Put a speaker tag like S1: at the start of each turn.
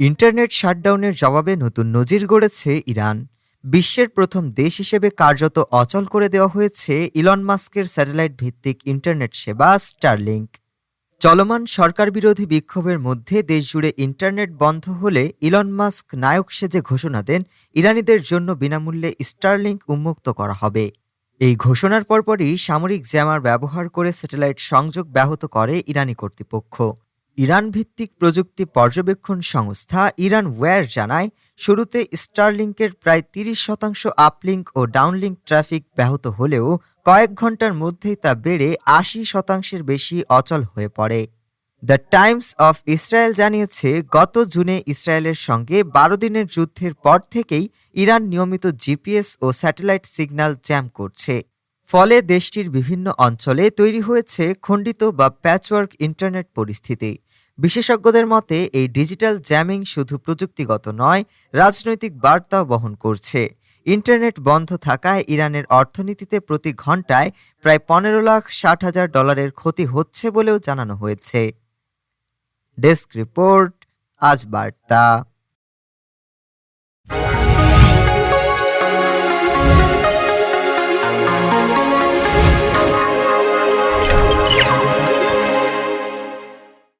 S1: Internet শাটডাউনের জবাবে নতুন নজির গড়েছে ইরান। বিশ্বের প্রথম দেশ হিসেবে কার্যত অচল করে দেওয়া হয়েছে ইলন মাস্কের স্যাটেলাইট ভিত্তিক ইন্টারনেট সেবা স্টারলিংক। চলমান সরকার বিরোধী বিক্ষোভের মধ্যে দেশজুড়ে ইন্টারনেট বন্ধ হলে ইলন মাস্ক নায়ক সেজে ঘোষণা দেন ইরানিদের জন্য বিনামূল্যে স্টারলিংক উন্মুক্ত করা হবে। এই ঘোষণার পরপরই সামরিক জ্যামার ব্যবহার করে স্যাটেলাইট সংযোগ ব্যাহত করে ইরানি কর্তৃপক্ষ। ইরান ভিত্তিক প্রযুক্তি পর্যবেক্ষণ সংস্থা ইরান ওয়্যার জানায়, শুরুতে স্টারলিংকের প্রায় তিরিশ শতাংশ আপলিংক ও ডাউনলিংক ট্রাফিক ব্যাহত হলেও কয়েক ঘণ্টার মধ্যেই তা বেড়ে আশি শতাংশের বেশি অচল হয়ে পড়ে। দ্য টাইমস অফ ইসরায়েল জানিয়েছে, গত জুনে ইসরায়েলের সঙ্গে বারো দিনের যুদ্ধের পর থেকেই ইরান নিয়মিত জিপিএস ও স্যাটেলাইট সিগন্যাল জ্যাম করছে। ফলে দেশটির বিভিন্ন অঞ্চলে তৈরি হয়েছে খণ্ডিত বা প্যাচওয়ার্ক ইন্টারনেট পরিস্থিতি। বিশেষজ্ঞদের মতে, এই ডিজিটাল জ্যামিং শুধু প্রযুক্তিগত নয়, রাজনৈতিক বার্তাও বহন করছে। ইন্টারনেট বন্ধ থাকায় ইরানের অর্থনীতিতে প্রতি ঘন্টায় প্রায় পনেরো লাখ ষাট হাজার ডলারের ক্ষতি হচ্ছে বলেও জানানো হয়েছে। ডেস্ক রিপোর্ট, আজ বার্তা।